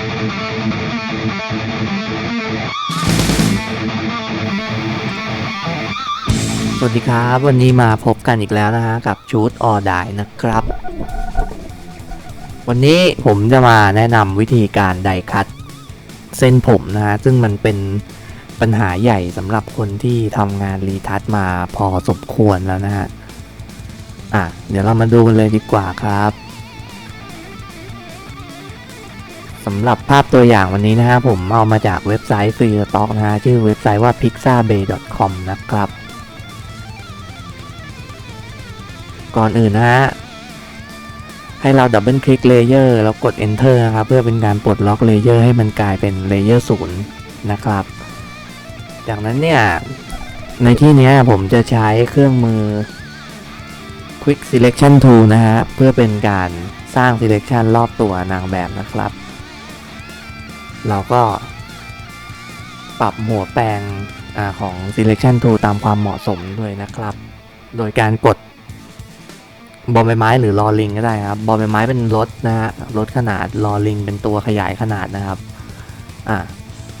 สวัสดีครับ วันนี้มาพบกันอีกแล้วนะฮะกับชูดออดายนะครับ วันนี้ผมจะมาแนะนำวิธีการไดคัตเส้นผมนะฮะซึ่งมันเป็นปัญหาใหญ่สำหรับคนที่ทำงานรีทัชมาพอสมควรแล้วนะฮะอะเดี๋ยวเรามาดูกันเลยดีกว่าครับ สำหรับภาพตัวอย่างวันนี้นะฮะผมเอามาจากเว็บไซต์ฟรีสต็อกนะฮะชื่อเว็บไซต์ว่า pixabay.com นะครับ ก่อนอื่นนะฮะให้เราดับเบิลคลิกเลเยอร์แล้วกด Enter นะครับ เพื่อเป็นการปลดล็อกเลเยอร์ให้มันกลายเป็นเลเยอร์ศูนย์นะครับ จากนั้นเนี่ย ในที่นี้ผมจะใช้เครื่องมือ Quick Selection Tool นะฮะ เพื่อเป็นการสร้าง Selection รอบตัวนางแบบนะครับ เราก็ปรับหัวแปลงอของ Selection Tool ตามความเหมาะสมด้วยนะครับ โดยการกดบอลใบไม้หรือลอลิงก็ได้ครับบอลใบไม้เป็นรถนะฮะรถขนาดลอลิงเป็นตัวขยายขนาดนะครับอะ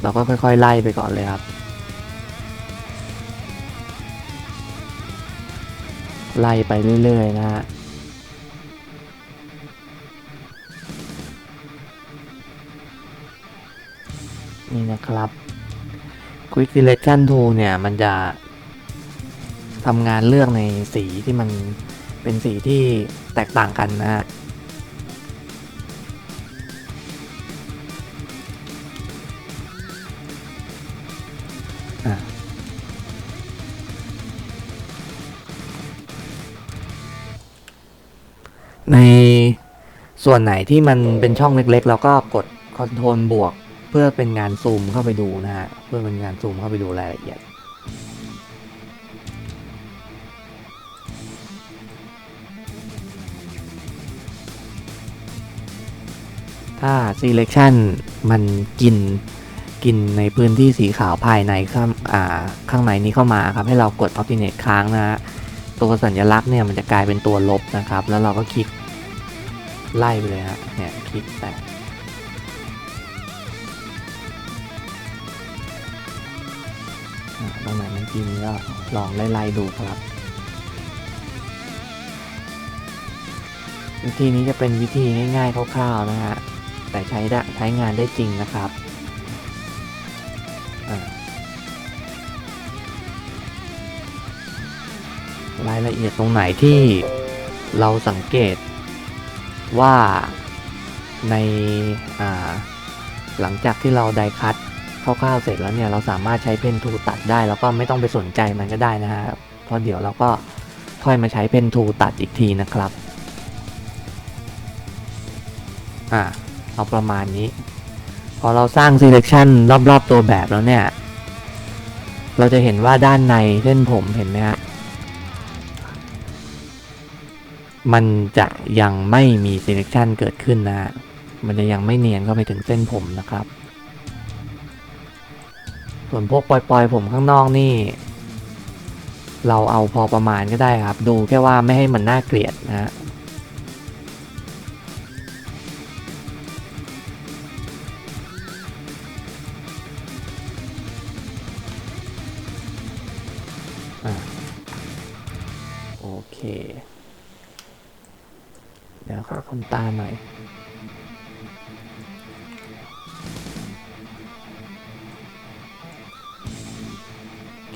เราก็ค่อย ๆ ไล่ไปก่อนเลยครับ ไล่ไปเรื่อย ๆ นะฮะ นี่นะครับ Quick Selection Tool เนี่ยมันจะทำงานเลือกในสีที่มันเป็นสีที่แตกต่างกันนะฮะอะในส่วนไหนที่มันเป็นช่องเล็กๆ เราก็กดคอนโทรลบวก เพื่อเป็นงานซูมเข้าไปดูนะฮะเพื่อเป็นงานซูมเข้าไปดูรายละเอียดถ้า selection มันกินกินในพื้นที่สีขาวภายในข้างอ่าข้างในนี้เข้ามาครับ ให้เรากด alternate ค้างนะฮะตัวสัญลักษณ์เนี่ยมันจะกลายเป็นตัวลบนะครับ แล้วเราก็คลิกไล่ไปเลยฮะเนี่ยคลิกแต่ ตรงไหนมันกินก็ลองไล่ๆดูครับ วิธีนี้จะเป็นวิธีง่ายๆคร่าวๆนะฮะแต่ใช้ได้ใช้งานได้จริงนะครับรายละเอียดตรงไหนที่เราสังเกตว่าในาหลังจากที่เราไดคัต คร่าวๆเสร็จแล้วเนี่ยเราสามารถใช้เพนทูตัดได้ แล้วก็ไม่ต้องไปสนใจมันก็ได้นะฮะเพราะเดี๋ยวเราก็ค่อยมาใช้เพนทูตัดอีกทีนะครับอ่าเอาประมาณนี้ พอเราสร้าง selection รอบๆตัวแบบแล้วเนี่ย เราจะเห็นว่าด้านในเส้นผมเห็นไหมฮะมันจะยังไม่มี selection เกิดขึ้นนะฮะมันจะยังไม่เนียนเข้าไปถึงเส้นผมนะครับ ส่วนพวกปล่อยๆผมข้างนอกนี่ เราเอาพอประมาณก็ได้ครับ ดูแค่ว่าไม่ให้มันน่าเกลียดนะฮะโอเค เดี๋ยวขอคนตาหน่อย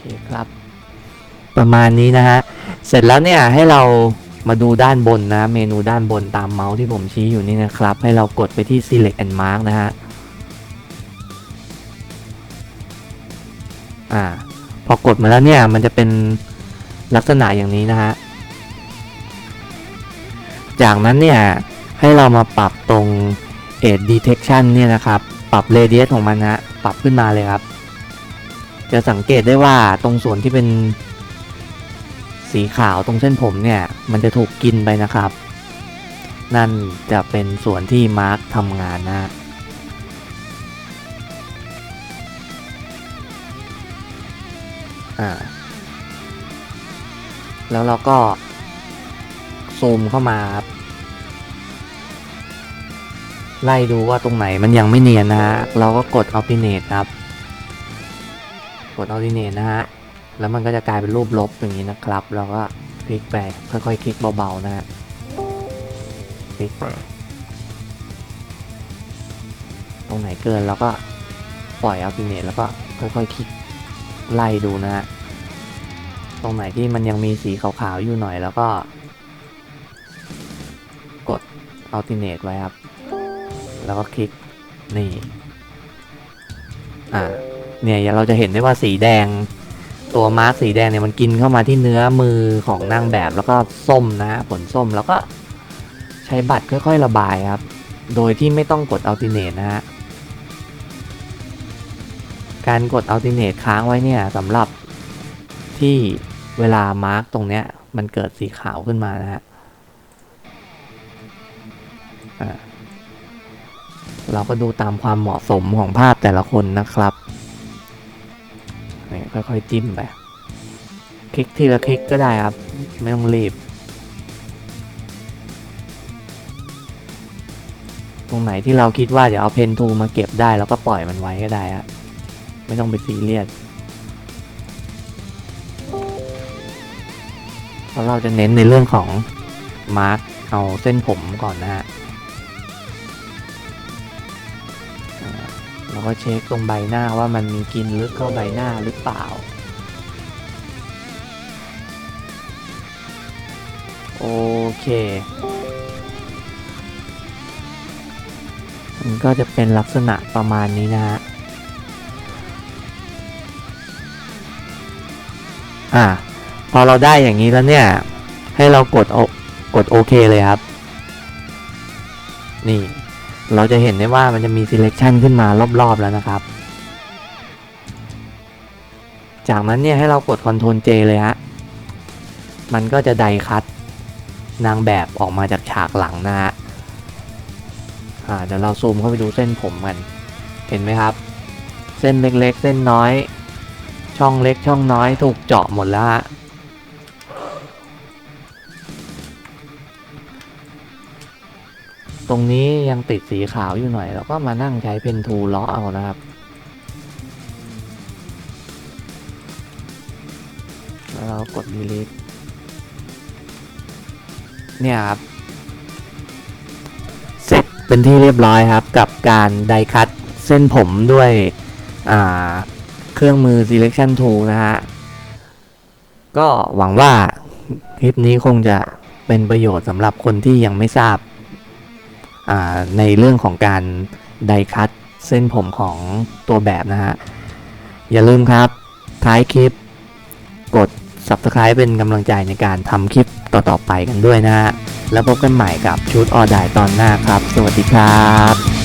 เคครับ ประมาณนี้นะฮะ เสร็จแล้วเนี่ยให้เรามาดูด้านบนนะ เมนูด้านบนตามเมาส์ที่ผมชี้อยู่นี่นะครับ ให้เรากดไปที่ select and mark นะฮะ อ่า พอกดมาแล้วเนี่ย มันจะเป็นลักษณะอย่างนี้นะฮะ จากนั้นเนี่ย ให้เรามาปรับตรง edge detection เนี่ยนะครับ ปรับ radius ของมันนะฮะปรับขึ้นมาเลยครับ จะสังเกตได้ว่าตรงส่วนที่เป็นสีขาวตรงเส้นผมเนี่ย มันจะถูกกินไปนะครับ นั่นจะเป็นส่วนที่มาร์คทำงานนะฮะอ่า แล้วเราก็ซูมเข้ามาครับไล่ดูว่าตรงไหนมันยังไม่เนียนนะฮะ เราก็กด alternate ครับ กด alternate นะฮะ แล้วมันก็จะกลายเป็นรูปลบอย่างนี้นะครับเราก็คลิกไป ค่อยๆ คลิกเบาๆ นะฮะ คลิกไปตรงไหนเกินเราก็ปล่อย alternate แล้วก็ค่อยๆ คลิกไล่ดูนะฮะ ตรงไหนที่มันยังมีสีขาวๆ อยู่หน่อยแล้วก็ กด alternate ไว้ครับ แล้วก็คลิก นี่ อ่า เนี่ยเราจะเห็นได้ว่าสีแดง ตัวมาร์กสีแดงเนี่ยมันกินเข้ามาที่เนื้อมือของนางแบบแล้วก็ส้มนะผลส้มแล้วก็ใช้บัตรค่อย ๆ ระบายครับ โดยที่ไม่ต้องกด alternate นะฮะการกด alternate ค้างไว้เนี่ยสำหรับที่เวลามาร์กตรงเนี้ยมันเกิดสีขาวขึ้นมานะฮะอ่าเราก็ดูตามความเหมาะสมของภาพแต่ละคนนะครับ ค่อยๆจิ้มไป คลิกทีละคลิกก็ได้ครับ ไม่ต้องรีบ ตรงไหนที่เราคิดว่าเดี๋ยวเอาเพนทูมาเก็บได้แล้วก็ปล่อยมันไว้ก็ได้ฮะไม่ต้องไปซีเรียสเพราะเราจะเน้นในเรื่องของมาร์กเอาเส้นผมก่อนนะฮะ เราก็เช็คตรงใบหน้าว่ามันมีกินลึกเข้าใบหน้าหรือเปล่า โอเคมันก็จะเป็นลักษณะประมาณนี้นะฮะ อ่า พอเราได้อย่างนี้แล้วเนี่ย ให้เรากดโอกดโอเคเลยครับ นี่ เราจะเห็นได้ว่ามันจะมี selection ขึ้นมารอบๆแล้วนะครับ จากนั้นเนี่ยให้เรากด Ctrl J เลยฮะ มันก็จะไดคัดนางแบบออกมาจากฉากหลังนะฮะเดี๋ยวเราซูมเข้าไปดูเส้นผมกัน เห็นไหมครับ เส้นเล็กๆ เส้นน้อย ช่องเล็กช่องน้อยถูกเจาะหมดแล้วฮะ ตรงนี้ยังติดสีขาวอยู่หน่อย แล้วก็มานั่งใช้เพนทูลาะเอานะครับแล้วเรากด delete เนี่ยครับ เสร็จเป็นที่เรียบร้อยครับ กับการไดคัตเส้นผมด้วยอ่าเครื่องมือ selection tool นะฮะ ก็หวังว่าคลิปนี้คงจะเป็นประโยชน์สำหรับคนที่ยังไม่ทราบ ในเรื่องของการไดคัตเส้นผมของตัวแบบนะฮะ อย่าลืมครับ ท้ายคลิป กด Subscribe เป็นกำลังใจในการทำคลิปต่อๆไปกันด้วยนะฮะ แล้วพบกันใหม่กับชุดออดายตอนหน้าครับ สวัสดีครับ